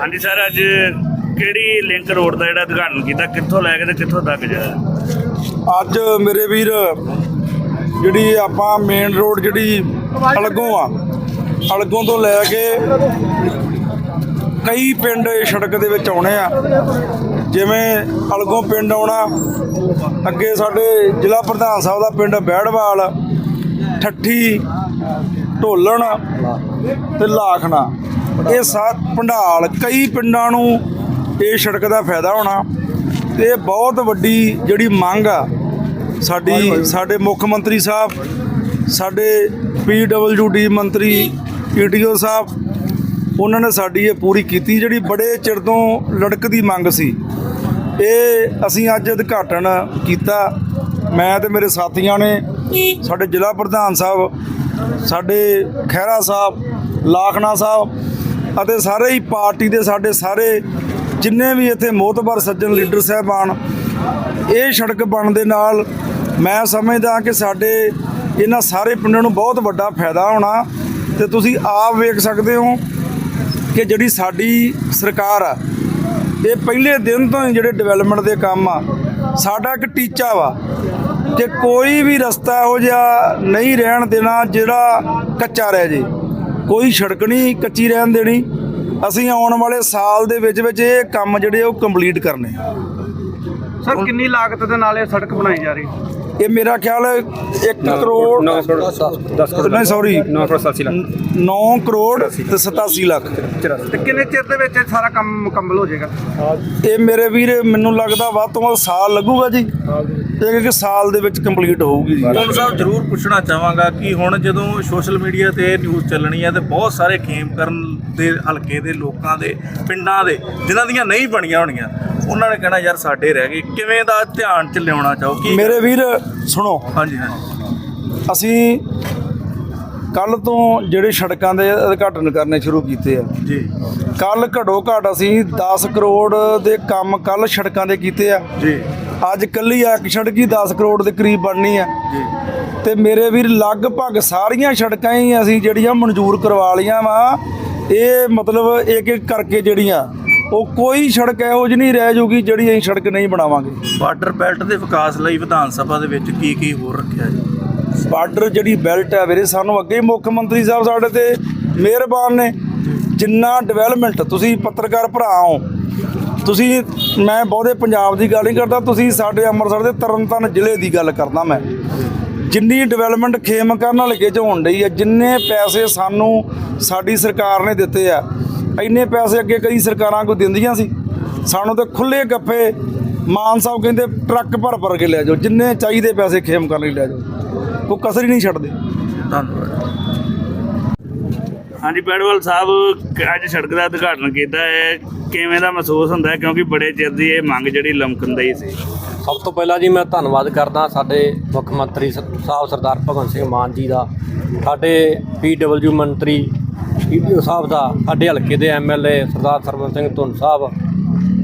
ਹਾਂਜੀ ਸਰ, ਅੱਜ ਕਿਹੜੀ ਲਿੰਕ ਰੋਡ ਦਾ ਜਿਹੜਾ ਉਦਘਾਟਨ ਕੀਤਾ? ਕਿੱਥੋਂ ਲੈ ਕੇ ਤੇ ਕਿੱਥੋਂ ਤੱਕ ਜਾਇਆ ਅੱਜ ਮੇਰੇ ਵੀਰ, ਜਿਹੜੀ ਆਪਾਂ ਮੇਨ ਰੋਡ ਜਿਹੜੀ ਅਲਗੋਂ ਆ, ਅਲਗੋਂ ਤੋਂ ਲੈ ਕੇ ਕਈ ਪਿੰਡ ਇਹ ਸੜਕ ਦੇ ਵਿੱਚ ਆਉਣੇ ਆ। ਜਿਵੇਂ ਅਲਗੋਂ ਪਿੰਡ ਆਉਣਾ, ਅੱਗੇ ਸਾਡੇ ਜ਼ਿਲ੍ਹਾ ਪ੍ਰਧਾਨ ਸਾਹਿਬ ਦਾ ਪਿੰਡ ਬਹਿੜਵਾਲ, ਠੱਠੀ, ਢੋਲਣ ਤੇ ਲਾਖਣਾ। ਇਹ ਸੱਤ ਭੰਡਾਲ, ਕਈ ਪਿੰਡਾਂ ਨੂੰ ਇਹ ਸੜਕ ਦਾ ਫਾਇਦਾ ਹੋਣਾ ਤੇ ਇਹ ਬਹੁਤ ਵੱਡੀ ਜਿਹੜੀ ਮੰਗ ਆ, ਸਾਡੀ, ਸਾਡੇ ਮੁੱਖ ਮੰਤਰੀ ਸਾਹਿਬ, ਸਾਡੇ ਪੀਡਬਲਯੂਡੀ ਮੰਤਰੀ ਈਡੀਓ ਸਾਹਿਬ, ਉਹਨਾਂ ਨੇ ਸਾਡੀ ਇਹ ਪੂਰੀ ਕੀਤੀ ਜਿਹੜੀ ਬੜੇ ਚਿਰ ਤੋਂ ਲੜਕਦੀ ਮੰਗ ਸੀ। ਇਹ ਅਸੀਂ ਅੱਜ ਉਦਘਾਟਨ ਕੀਤਾ। ਮੈਂ ਤੇ ਮੇਰੇ ਸਾਥੀਆਂ ਨੇ, ਸਾਡੇ ਜ਼ਿਲ੍ਹਾ ਪ੍ਰਧਾਨ ਸਾਹਿਬ, ਸਾਡੇ ਖਹਿਰਾ ਸਾਹਿਬ, ਲਾਖਣਾ ਸਾਹਿਬ ਅਤੇ ਸਾਰੇ ਹੀ ਪਾਰਟੀ ਦੇ ਸਾਡੇ ਸਾਰੇ ਜਿੰਨੇ ਵੀ ਇੱਥੇ ਮੋਤਬਰ ਸੱਜਣ ਲੀਡਰ ਸਾਹਿਬਾਨ, ਇਹ ਸੜਕ ਬਣਨ ਦੇ ਨਾਲ ਮੈਂ ਸਮਝਦਾ ਕਿ ਸਾਡੇ ਇਹਨਾਂ ਸਾਰੇ ਪਿੰਡਾਂ ਨੂੰ ਬਹੁਤ ਵੱਡਾ ਫਾਇਦਾ ਹੋਣਾ। ਤੇ ਤੁਸੀਂ ਆਪ ਵੇਖ ਸਕਦੇ ਹੋ ਕਿ ਜਿਹੜੀ ਸਾਡੀ ਸਰਕਾਰ ਆ, ਇਹ ਪਹਿਲੇ ਦਿਨ ਤੋਂ ਹੀ ਜਿਹੜੇ ਡਿਵੈਲਪਮੈਂਟ ਦੇ ਕੰਮ ਆ, ਸਾਡਾ ਇੱਕ ਟੀਚਾ ਵਾ ਕਿ ਕੋਈ ਵੀ ਰਸਤਾ ਇਹੋ ਜਿਹਾ ਨਹੀਂ ਰਹਿਣ ਦੇਣਾ ਜਿਹੜਾ ਕੱਚਾ ਰਹਿ ਜੇ। ਕੋਈ ਸੜਕ ਨਹੀਂ ਕੱਚੀ ਰਹਿਣ ਦੇਣੀ। ਅਸੀਂ ਆਉਣ ਵਾਲੇ ਸਾਲ ਦੇ ਵਿੱਚ ਵਿੱਚ ਇਹ ਕੰਮ ਜਿਹੜੇ ਉਹ ਕੰਪਲੀਟ ਕਰਨੇ ਸਰ ਕਿੰਨੀ ਲਾਗਤ ਦੇ ਨਾਲ ਇਹ ਸੜਕ ਬਣਾਈ ਜਾ ਰਹੀ? ਇਹ ਮੇਰਾ ਖਿਆਲ 1 ਕਰੋੜ ਨਹੀਂ ਸੌਰੀ 987 ਲੱਖ। 9 ਕਰੋੜ ਤੇ 87 ਲੱਖ। ਤੇ ਕਿੰਨੇ ਚਿਰ ਦੇ ਵਿੱਚ ਸਾਰਾ ਕੰਮ ਮੁਕੰਮਲ ਹੋ ਜਾਏਗਾ? ਇਹ ਮੇਰੇ ਵੀਰ ਮੈਨੂੰ ਲੱਗਦਾ ਵੱਧ ਤੋਂ ਵੱਧ ਸਾਲ ਲੱਗੂਗਾ ਜੀ। ਇਹ ਇੱਕ ਸਾਲ ਦੇ ਵਿੱਚ ਕੰਪਲੀਟ ਹੋਊਗੀ ਜੀ। ਤੁਹਾਨੂੰ ਸਾਹਿਬ ਜਰੂਰ ਪੁੱਛਣਾ ਚਾਹਾਂਗਾ ਕਿ ਹੁਣ ਜਦੋਂ ਸੋਸ਼ਲ ਮੀਡੀਆ ਤੇ ਨਿਊਜ਼ ਚੱਲਣੀ ਹੈ ਤੇ ਬਹੁਤ ਸਾਰੇ ਖੇਮ ਕਰਨ ਦੇ ਹਲਕੇ ਦੇ ਲੋਕਾਂ ਦੇ ਪਿੰਡਾਂ ਦੇ ਜਿਨ੍ਹਾਂ ਦੀਆਂ ਨਹੀਂ ਬਣੀਆਂ ਹੋਣੀਆਂ ਉਹਨਾਂ ਨੇ ਕਹਿਣਾ ਯਾਰ ਸਾਡੇ ਰਹਿ ਗਏ। ਕਿਵੇਂ ਦਾ ਧਿਆਨ ਚ ਲਿਆਉਣਾ ਚਾਹੋ? ਕੀ ਮੇਰੇ ਵੀਰ ਸੁਣੋ। ਹਾਂਜੀ ਹਾਂਜੀ। ਅਸੀਂ ਕੱਲ ਤੋਂ ਜਿਹੜੇ ਸੜਕਾਂ ਦੇ ਉਦਘਾਟਨ ਕਰਨੇ ਸ਼ੁਰੂ ਕੀਤੇ ਆ। ਜੀ। ਕੱਲ ਘੜੋ ਘੱਟ ਅਸੀਂ 10 ਕਰੋੜ ਦੇ ਕੰਮ ਕੱਲ ਸੜਕਾਂ ਦੇ ਕੀਤੇ ਆ। ਜੀ। ਅੱਜ ਕੱਲੀ ਇੱਕ ਸੜਕ ਹੀ 10 ਕਰੋੜ ਦੇ ਕਰੀਬ ਬਣਨੀ ਆ। ਜੀ। ਤੇ ਮੇਰੇ ਵੀਰ ਲਗਭਗ ਸਾਰੀਆਂ ਸੜਕਾਂ ਹੀ ਅਸੀਂ ਜਿਹੜੀਆਂ ਮਨਜ਼ੂਰ ਕਰਵਾ ਲਈਆਂ ਵਾ ਇਹ ਮਤਲਬ ਇੱਕ ਇੱਕ ਕਰਕੇ ਜਿਹੜੀਆਂ ਉਹ ਕੋਈ ਸੜਕ ਇਹੋ ਜਿਹੀ ਨਹੀਂ ਰਹਿ ਜੂਗੀ ਜਿਹੜੀ ਅਸੀਂ ਸੜਕ ਨਹੀਂ ਬਣਾਵਾਂਗੇ। ਬਾਰਡਰ ਬੈਲਟ ਦੇ ਵਿਕਾਸ ਲਈ ਵਿਧਾਨ ਸਭਾ ਦੇ ਵਿੱਚ ਕੀ ਕੀ ਹੋਰ ਰੱਖਿਆ ਜੀ? ਬਾਰਡਰ ਜਿਹੜੀ ਬੈਲਟ ਹੈ ਵੀਰੇ ਸਾਨੂੰ ਅੱਗੇ ਹੀ ਮੁੱਖ ਮੰਤਰੀ ਸਾਹਿਬ ਸਾਡੇ ਤੇ ਮਿਹਰਬਾਨ ਨੇ। ਜਿੰਨਾ ਡਿਵੈਲਪਮੈਂਟ ਤੁਸੀਂ ਪੱਤਰਕਾਰ ਭਰਾ ਹੋ ਤੁਸੀਂ, ਮੈਂ ਬਹੁਤੇ ਪੰਜਾਬ ਦੀ ਗੱਲ ਨਹੀਂ ਕਰਦਾ, ਤੁਸੀਂ ਸਾਡੇ ਅੰਮ੍ਰਿਤਸਰ ਦੇ ਤਰਨਤਾਰਨ ਜ਼ਿਲ੍ਹੇ ਦੀ ਗੱਲ ਕਰਦਾ ਮੈਂ। ਜਿੰਨੀ ਡਿਵੈਲਪਮੈਂਟ ਖੇਮ ਕਰਨ ਹਲਕੇ ਚ ਹੋਣ ਡਈ ਹੈ ਜਿੰਨੇ ਪੈਸੇ ਸਾਨੂੰ ਸਾਡੀ ਸਰਕਾਰ ਨੇ ਦਿੱਤੇ ਆ, ਇੰਨੇ ਪੈਸੇ ਅੱਗੇ ਕਈ ਸਰਕਾਰਾਂ ਕੋਈ ਦਿੰਦੀਆਂ ਸੀ। ਸਾਨੂੰ ਤਾਂ ਖੁੱਲੇ ਗੱਫੇ, ਮਾਨ ਸਾਹਿਬ ਕਹਿੰਦੇ, ਟਰੱਕ ਭਰ ਭਰ ਕੇ ਲੈ ਜਾਓ, ਜਿੰਨੇ ਚਾਹੀਦੇ ਪੈਸੇ ਖੇਮ ਕਰਨ ਲਈ ਲੈ ਜਾਓ। ਕੋਈ ਕਸਰ ਹੀ ਨਹੀਂ ਛੱਡਦੇ। ਧੰਨਵਾਦ। ਹਾਂਜੀ ਪੈੜਵਾਲ ਸਾਹਿਬ ਅੱਜ ਸੜਕ ਦਾ ਉਦਘਾਟਨ ਕੀਤਾ ਹੈ। ਕਿਵੇਂ ਦਾ ਮਹਿਸੂਸ ਹੁੰਦਾ ਹੈ? ਕਿਉਂਕਿ ਬੜੇ ਚਿਰ ਦੀ ਇਹ ਮੰਗ ਜਿਹੜੀ ਲਮਕੰਦਈ ਸੀ। ਸਭ ਤੋਂ ਪਹਿਲਾਂ ਜੀ ਮੈਂ ਧੰਨਵਾਦ ਕਰਦਾ ਸਾਡੇ ਮੁੱਖ ਮੰਤਰੀ ਸ- ਸਾਹਿਬ ਸਰਦਾਰ ਭਗਵੰਤ ਸਿੰਘ ਮਾਨ ਜੀ ਦਾ, ਸਾਡੇ ਪੀਡਬਲਯੂ ਮੰਤਰੀ ਈਡੀਓ ਸਾਹਿਬ ਦਾ, ਸਾਡੇ ਹਲਕੇ ਦੇ ਐਮਐਲਏ ਸਰਦਾਰ ਸਰਵਨ ਸਿੰਘ ਧੁੰਨ ਸਾਹਿਬ,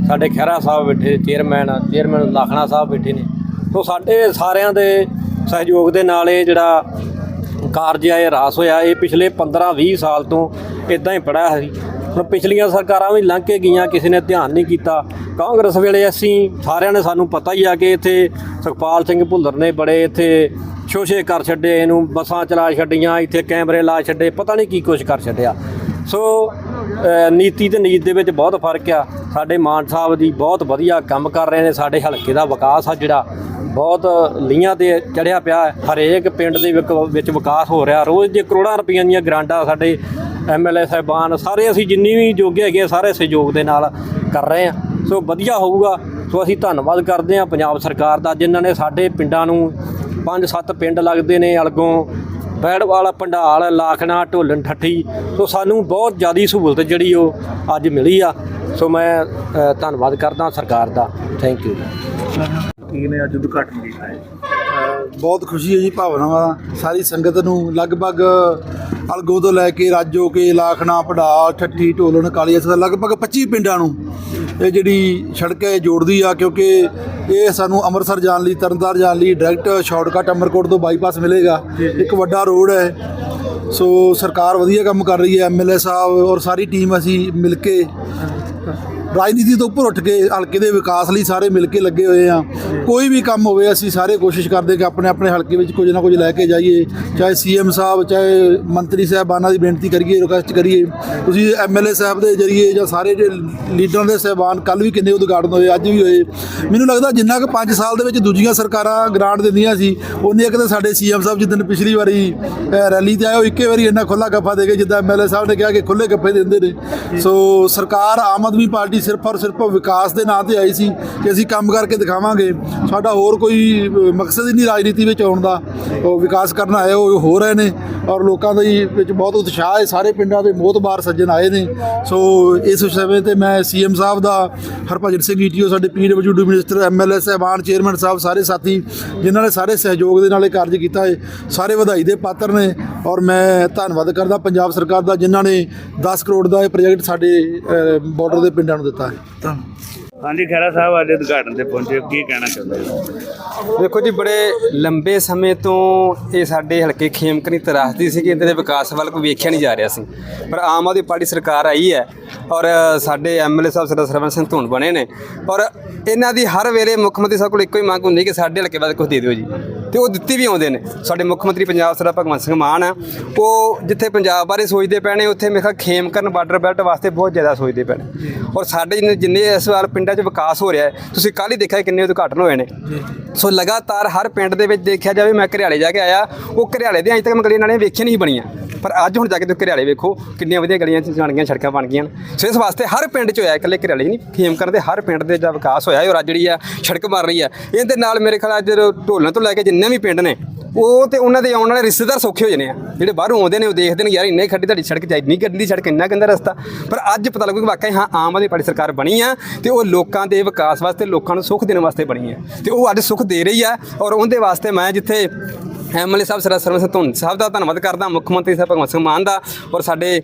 ਸਾਡੇ ਖਹਿਰਾ ਸਾਹਿਬ ਬੈਠੇ, ਚੇਅਰਮੈਨ ਚੇਅਰਮੈਨ ਲਾਖਣਾ ਸਾਹਿਬ ਬੈਠੇ ਨੇ। ਸੋ ਸਾਡੇ ਸਾਰਿਆਂ ਦੇ ਸਹਿਯੋਗ ਦੇ ਨਾਲ ਇਹ ਜਿਹੜਾ ਕਾਰਜ ਆ ਇਹ ਰਾਸ ਹੋਇਆ, ਇਹ ਪਿਛਲੇ 15-20 ਸਾਲ ਤੋਂ ਇਦਾਂ ਹੀ ਪੜਾ ਸੀ। ਹੁਣ ਪਿਛਲੀਆਂ ਸਰਕਾਰਾਂ ਵੀ ਲੰਘ ਕੇ ਗਈਆਂ, ਕਿਸੇ ਨੇ ਧਿਆਨ ਨਹੀਂ ਕੀਤਾ। ਕਾਂਗਰਸ ਵੇਲੇ ਅਸੀਂ ਸਾਰਿਆਂ ਨੇ ਸਾਨੂੰ ਪਤਾ ਹੀ ਆ ਕਿ ਇੱਥੇ ਸੁਖਪਾਲ ਸਿੰਘ ਭੁੱਲਰ ਨੇ ਬੜੇ ਇੱਥੇ ਸ਼ੋਸ਼ੇ ਕਰ ਛੱਡੇ, ਇਹਨੂੰ ਬੱਸਾਂ ਚਲਾ ਛੱਡੀਆਂ, ਇੱਥੇ ਕੈਮਰੇ ਲਾ ਛੱਡੇ, ਪਤਾ ਨਹੀਂ ਕੀ ਕੁਝ ਕਰ ਛੱਡਿਆ। ਸੋ ਨੀਤੀ ਤੇ ਨੀਤ ਦੇ ਵਿੱਚ ਬਹੁਤ ਫ਼ਰਕ ਆ। ਸਾਡੇ ਮਾਨ ਸਾਹਿਬ ਦੀ ਬਹੁਤ ਵਧੀਆ ਕੰਮ ਕਰ ਰਹੇ ਨੇ, ਸਾਡੇ ਹਲਕੇ ਦਾ ਵਿਕਾਸ ਆ ਜਿਹੜਾ। ਬਹੁਤ ਲੀਆਂ ਤੇ ਚੜਿਆ ਪਿਆ ਹਰੇਕ ਪਿੰਡ ਦੇ ਵਿਕ- ਵਿੱਚ ਵਿਕਾਸ ਹੋ ਰਿਹਾ। ਰੋਜ਼ ਦੇ ਕਰੋੜਾਂ ਰੁਪਈਆਂ ਦੀਆਂ ਗ੍ਰਾਂਟਾਂ ਸਾਡੇ ਐਮਐਲਏ ਸਾਹਿਬਾਨ ਸਾਰੇ ਅਸੀਂ ਜਿੰਨੀ ਵੀ ਜੋਗੇ ਹੈਗੇ ਆ, ਸਾਰੇ ਸਹਿਯੋਗ ਦੇ ਨਾਲ ਕਰ ਰਹੇ ਆ। ਸੋ ਵਧੀਆ ਹੋਊਗਾ। ਸੋ ਅਸੀਂ ਧੰਨਵਾਦ ਕਰਦੇ ਹਾਂ ਪੰਜਾਬ ਸਰਕਾਰ ਦਾ ਜਿਨ੍ਹਾਂ ਨੇ ਸਾਡੇ ਪਿੰਡਾਂ ਨੂੰ ਪੰਜ ਸੱਤ ਪਿੰਡ ਲੱਗਦੇ ਨੇ ਅਲਗੋਂ। ਬੈੜਵਾਲ ਪੰਡਾਲ ਲਾਖਣਾ ਢੋਲਣ ਠੱਠੀ। ਸੋ ਸਾਨੂੰ ਬਹੁਤ ਜ਼ਿਆਦੀ ਸਹੂਲਤ ਜਿਹੜੀ ਉਹ ਅੱਜ ਮਿਲੀ ਆ। ਸੋ ਮੈਂ ਧੰਨਵਾਦ ਕਰਦਾ ਸਰਕਾਰ ਦਾ। Thank you. ਕੀ ਨੇ ਅੱਜ ਉਦਘਾਟਨ ਕੀਤਾ ਹੈ? ਬਹੁਤ ਖੁਸ਼ੀ ਹੈ ਜੀ ਭਾਵਨਾਵਾਂ ਸਾਰੀ ਸੰਗਤ ਨੂੰ ਲਗਭਗ ਅਲਗੋ ਤੋਂ ਲੈ ਕੇ ਰਾਜੋ ਕੇ ਲਾਖਣਾ ਪੜਾਲ ਠੱਠੀ ਢੋਲਣ ਕਾਲੀਆ ਸਦਾ ਲਗਭਗ 25 ਪਿੰਡਾਂ ਨੂੰ ਇਹ ਜਿਹੜੀ ਸੜਕ ਹੈ ਜੋੜਦੀ ਆ ਕਿਉਂਕਿ ਇਹ ਸਾਨੂੰ ਅੰਮ੍ਰਿਤਸਰ ਜਾਣ ਲਈ ਤਰਨਤਾਰਨ ਜਾਣ ਲਈ ਡਾਇਰੈਕਟ ਸ਼ਾਰਟਕਟ ਅਮਰਕੋਟ ਤੋਂ ਬਾਈਪਾਸ ਮਿਲੇਗਾ। ਇੱਕ ਵੱਡਾ ਰੋਡ ਹੈ। ਸੋ ਸਰਕਾਰ ਵਧੀਆ ਕੰਮ ਕਰ ਰਹੀ ਹੈ ਐਮਐਲਏ ਸਾਹਿਬ ਔਰ ਸਾਰੀ ਟੀਮ ਅਸੀਂ ਮਿਲ ਕੇ ਰਾਜਨੀਤੀ ਤੋਂ ਉੱਪਰ ਉੱਠ ਕੇ ਹਲਕੇ ਦੇ ਵਿਕਾਸ ਲਈ ਸਾਰੇ ਮਿਲ ਕੇ ਲੱਗੇ ਹੋਏ ਆ। ਕੋਈ ਵੀ ਕੰਮ ਹੋਵੇ, ਅਸੀਂ ਸਾਰੇ ਕੋਸ਼ਿਸ਼ ਕਰਦੇ ਕਿ ਆਪਣੇ ਆਪਣੇ ਹਲਕੇ ਵਿੱਚ ਕੁਝ ਨਾ ਕੁਝ ਲੈ ਕੇ ਜਾਈਏ। ਚਾਹੇ ਸੀਐਮ ਸਾਹਿਬ, ਚਾਹੇ ਮੰਤਰੀ ਸਾਹਿਬਾਨਾਂ ਦੀ ਬੇਨਤੀ ਕਰੀਏ, ਰਿਕੁਐਸਟ ਕਰੀਏ। ਤੁਸੀਂ ਐਮਐਲਏ ਸਾਹਿਬ ਦੇ ਜਰੀਏ ਜਾਂ ਸਾਰੇ ਜੇ ਲੀਡਰਾਂ ਦੇ ਸਹਿਬਾਨ ਕੱਲ ਵੀ ਕਿੰਨੇ ਉਦਘਾਟਨ ਹੋਏ, ਅੱਜ ਵੀ ਹੋਏ। ਮੈਨੂੰ ਲੱਗਦਾ ਜਿੰਨਾ ਕੁ 5 ਸਾਲ ਦੇ ਵਿੱਚ ਦੂਜੀਆਂ ਸਰਕਾਰਾਂ ਗ੍ਰਾਂਟ ਦਿੰਦੀਆਂ ਸੀ ਉਹਨੇ ਤਾਂ ਸਾਡੇ ਸੀਐਮ ਸਾਹਿਬ ਜਿੱਦਣ ਪਿਛਲੀ ਵਾਰੀ ਰੈਲੀ ਤੇ ਆਏ, ਉਹ ਇੱਕੇ ਵਾਰੀ ਇੰਨਾ ਖੁੱਲਾ ਗੱਫਾ ਦੇ ਕੇ ਜਿੱਦਾਂ ਐਮਐਲਏ ਸਾਹਿਬ ਨੇ ਕਿਹਾ ਕਿ ਖੁੱਲੇ ਗੱਫੇ ਦਿੰਦੇ ਨੇ। ਸੋ ਸਰਕਾਰ ਆਮ ਆਦਮੀ ਪਾਰਟੀ ਸਿਰਫ ਔਰ ਸਿਰਫ ਵਿਕਾਸ ਦੇ ਨਾਂ ਤੇ ਆਈ ਸੀ ਕਿ ਅਸੀਂ ਕੰਮ ਕਰਕੇ ਦਿਖਾਵਾਂਗੇ। ਸਾਡਾ ਹੋਰ ਕੋਈ ਮਕਸਦ ਹੀ ਨਹੀਂ ਰਾਜਨੀਤੀ ਵਿੱਚ ਆਉਣ ਦਾ। ਉਹ ਵਿਕਾਸ ਕਰਨਾ ਹੈ ਉਹ ਹੋ ਰਹੇ ਨੇ ਔਰ ਲੋਕਾਂ ਦੇ ਵਿੱਚ ਬਹੁਤ ਉਤਸ਼ਾਹ ਹੈ। ਸਾਰੇ ਪਿੰਡਾਂ ਦੇ ਮੋਹਤਬਾਰ ਸੱਜਣ ਆਏ ਨੇ। ਸੋ ਇਸ ਸਮੇਂ ਤੇ ਮੈਂ ਸੀਐਮ ਸਾਹਿਬ ਦਾ, ਹਰਭਜਨ ਸਿੰਘ ਈਟੀਓ ਸਾਡੇ ਪੀਡਬਲਯੂਡੀ ਮਿਨਿਸਟਰ ਐਮਐਲਏ ਸਾਹਿਬਾਨ, ਚੇਅਰਮੈਨ ਸਾਹਿਬ, ਸਾਰੇ ਸਾਥੀ, ਜਿਨ੍ਹਾਂ ਨੇ ਸਾਰੇ ਸਹਿਯੋਗ ਦੇ ਨਾਲ ਇਹ ਕਾਰਜ ਕੀਤਾ ਹੈ। ਸਾਰੇ ਵਧਾਈ ਦੇ ਪਾਤਰ ਨੇ ਔਰ ਮੈਂ ਧੰਨਵਾਦ ਕਰਦਾ ਪੰਜਾਬ ਸਰਕਾਰ ਦਾ, ਜਿਨ੍ਹਾਂ ਨੇ 10 ਕਰੋੜ ਦਾ ਇਹ ਪ੍ਰੋਜੈਕਟ ਸਾਡੇ ਬਾਰਡਰ ਦੇ ਪਿੰਡਾਂ ਨੂੰ ਦਿੱਤਾ ਹੈ ਹਾਂਜੀ ਖੈਰਾ ਸਾਹਿਬ ਅੱਜ ਉਦਘਾਟਨ ਤੇ ਪਹੁੰਚੇ, ਕੀ ਕਹਿਣਾ ਚਾਹੁੰਦੇ ਹੋ? ਦੇਖੋ ਜੀ, ਬੜੇ ਲੰਬੇ ਸਮੇਂ ਤੋਂ ਇਹ ਸਾਡੇ ਹਲਕੇ ਖੇਮਕਨੀ ਤਰਾਸਦੀ ਸੀ ਕਿ ਇਹਦੇ ਵਿਕਾਸ ਵੱਲ ਕੋਈ ਵੇਖਿਆ ਨਹੀਂ ਜਾ ਰਿਹਾ ਸੀ। ਪਰ ਆਮ ਆਦਮੀ ਪਾਰਟੀ ਸਰਕਾਰ ਆਈ ਹੈ ਔਰ ਸਾਡੇ ਐਮਐਲਏ ਸਾਹਿਬ ਸਰਦਾਰ ਸਰਵਨ ਸਿੰਘ ਧੂਣ ਬਣੇ ਨੇ। ਔਰ ਇਹਨਾਂ ਦੀ ਹਰ ਵੇਲੇ ਮੁੱਖ ਮੰਤਰੀ ਸਾਹਿਬ ਕੋਲ ਇੱਕੋ ਹੀ ਮੰਗ ਹੁੰਦੀ ਕਿ ਸਾਡੇ ਹਲਕੇ ਬਾਰੇ ਕੁਝ ਦੇ ਦਿਓ ਜੀ। ਤੇ ਉਹ ਦਿੱਤੀ ਵੀ ਆਉਂਦੇ ਨੇ। ਸਾਡੇ ਮੁੱਖ ਮੰਤਰੀ ਪੰਜਾਬ ਸਰਦਾਰ ਭਗਵੰਤ ਸਿੰਘ ਮਾਨ ਆ। ਉਹ ਜਿੱਥੇ ਪੰਜਾਬ ਬਾਰੇ ਸੋਚਦੇ ਪੈਣੇ ਉੱਥੇ ਮੇਰੇ ਖਿਆਲ ਖੇਮਕਰਨ ਬਾਰਡਰ ਬੈਲਟ ਵਾਸਤੇ ਬਹੁਤ ਜ਼ਿਆਦਾ ਸੋਚਦੇ ਪੈਣੇ ਔਰ ਸਾਡੇ ਜਿੰਨੇ ਜਿੰਨੇ ਇਸ ਵਾਰ ਪਿੰਡ 'ਚ ਵਿਕਾਸ ਹੋ ਰਿਹਾ ਹੈ। ਤੁਸੀਂ ਕੱਲ੍ਹ ਹੀ ਦੇਖਿਆ ਕਿੰਨੇ ਉਦਘਾਟਨ ਹੋਏ ਨੇ। ਸੋ ਲਗਾਤਾਰ ਹਰ ਪਿੰਡ ਦੇ ਵਿੱਚ ਦੇਖਿਆ ਜਾਵੇ ਮੈਂ ਘਰਿਆਲੇ ਜਾ ਕੇ ਆਇਆ। ਉਹ ਘਰਿਆਲੇ ਦੇ ਅਜੇ ਤੱਕ ਮੈਂ ਗਲੀਆਂ ਨਾਲੀਆਂ ਵੇਖੀਆਂ ਨਹੀਂ ਬਣੀਆਂ। ਪਰ ਅੱਜ ਹੁਣ ਜਾ ਕੇ ਤੁਸੀਂ ਘਰਿਆਲੇ ਵੇਖੋ ਕਿੰਨੀਆਂ ਵਧੀਆ ਗਲੀਆਂ ਚ ਬਣ ਗਈਆਂ ਸੜਕਾਂ ਬਣ ਗਈਆਂ। ਸੋ ਇਸ ਵਾਸਤੇ ਹਰ ਪਿੰਡ 'ਚ ਹੋਇਆ ਇਕੱਲੇ ਘਰਿਆਲੇ ਨਹੀਂ ਖੇਮਕਰਨ ਦੇ ਹਰ ਪਿੰਡ ਦੇ ਦਾ ਵਿਕਾਸ ਹੋਇਆ ਹੈ ਔਰ ਅੱਜ ਜਿਹੜੀ ਆ ਸੜਕ ਬਣ ਰਹੀ ਆ। ਇਹਦੇ ਨਾਲ ਮੇਰੇ ਖਿਆਲ ਅੱਜ ਢੋਲਣ ਤੋਂ ਲੈ ਕੇ ਜਿੰਨੇ ਵੀ ਪਿੰਡ ਨੇ ਉਹ ਤੇ ਉਹਨਾਂ ਦੇ ਆਉਣ ਵਾਲੇ ਰਿਸ਼ਤੇਦਾਰ ਸੌਖੇ ਹੋ ਜਾਣੇ ਆ। ਜਿਹੜੇ ਬਾਹਰੋਂ ਆਉਂਦੇ ਨੇ, ਉਹ ਦੇਖਦੇ ਨੇ, ਯਾਰ ਇੰਨੇ ਖੱਡੀ ਤੁਹਾਡੀ ਸੜਕ 'ਚ ਇੰਨੀ ਗੰਦੀ ਸੜਕ, ਇੰਨਾ ਗੰਦਾ ਰਸਤਾ। ਪਰ ਅੱਜ ਪਤਾ ਲੱਗੂ ਕਿ ਵਾਕਈ ਹਾਂ, ਆਮ ਆਦਮੀ ਪਾਰਟੀ ਸਰਕਾਰ ਬਣੀ ਆ ਤੇ ਉਹ ਲੋਕਾਂ ਦੇ ਵਿਕਾਸ ਵਾਸਤੇ, ਲੋਕਾਂ ਨੂੰ ਸੁੱਖ ਦੇਣ ਵਾਸਤੇ ਬਣੀ ਆ। ਤੇ ਉਹ ਅੱਜ ਸੁੱਖ ਦੇ ਰਹੀ ਆ ਔਰ ਉਹਦੇ ਵਾਸਤੇ ਮੈਂ ਜਿੱਥੇ ਐਮਐਲਏ ਸਾਹਿਬ ਸਰਦਾਰ ਸਰਵਨ ਸਿੰਘ ਧੁੰਨ ਸਾਹਿਬ ਦਾ ਧੰਨਵਾਦ ਕਰਦਾ, ਮੁੱਖ ਮੰਤਰੀ ਸਾਹਿਬ ਭਗਵੰਤ ਸਿੰਘ ਮਾਨ ਦਾ ਔਰ ਸਾਡੇ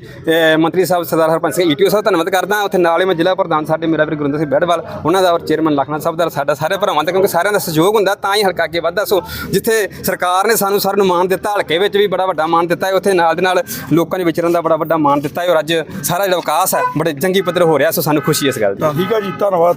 ਮੰਤਰੀ ਸਾਹਿਬ ਸਰਦਾਰ ਹਰਪੰਚ ਸਿੰਘ ਈਟੀਓ ਸਾਹਿਬ ਧੰਨਵਾਦ ਕਰਦਾ। ਉੱਥੇ ਨਾਲ ਹੀ ਮੈਂ ਜ਼ਿਲ੍ਹਾ ਪ੍ਰਧਾਨ ਸਾਡੇ ਮੇਰਾ ਵੀਰ ਗੁਰਿੰਦਰ ਸਿੰਘ ਬੈੜਵਾਲ ਉਹਨਾਂ ਦਾ ਔਰ ਚੇਅਰਮੈਨ ਲਖਨਾ ਸਾਹਿਬ ਦਾ ਸਾਡਾ ਸਾਰੇ ਭਰਾਵਾਂ ਦਾ, ਕਿਉਂਕਿ ਸਾਰਿਆਂ ਦਾ ਸਹਿਯੋਗ ਹੁੰਦਾ, ਤਾਂ ਹੀ ਹਲਕਾ ਅੱਗੇ ਵੱਧਦਾ। ਸੋ ਜਿੱਥੇ ਸਰਕਾਰ ਨੇ ਸਾਨੂੰ ਸਾਰਿਆਂ ਨੂੰ ਮਾਣ ਦਿੱਤਾ, ਹਲਕੇ ਵਿੱਚ ਵੀ ਬੜਾ ਵੱਡਾ ਮਾਣ ਦਿੱਤਾ ਹੈ, ਉੱਥੇ ਨਾਲ ਦੇ ਨਾਲ ਲੋਕਾਂ ਦੇ ਵਿਚਰਨ ਦਾ ਬੜਾ ਵੱਡਾ ਮਾਣ ਦਿੱਤਾ ਹੈ ਔਰ ਅੱਜ ਸਾਰਾ ਜਿਹੜਾ ਵਿਕਾਸ ਹੈ, ਬੜੇ ਚੰਗੀ ਪੱਧਰ ਹੋ ਰਿਹਾ, ਸੋ ਸਾਨੂੰ ਖੁਸ਼ੀ ਇਸ ਗੱਲ ਦੀ। ਠੀਕ ਹੈ ਜੀ, ਧੰਨਵਾਦ।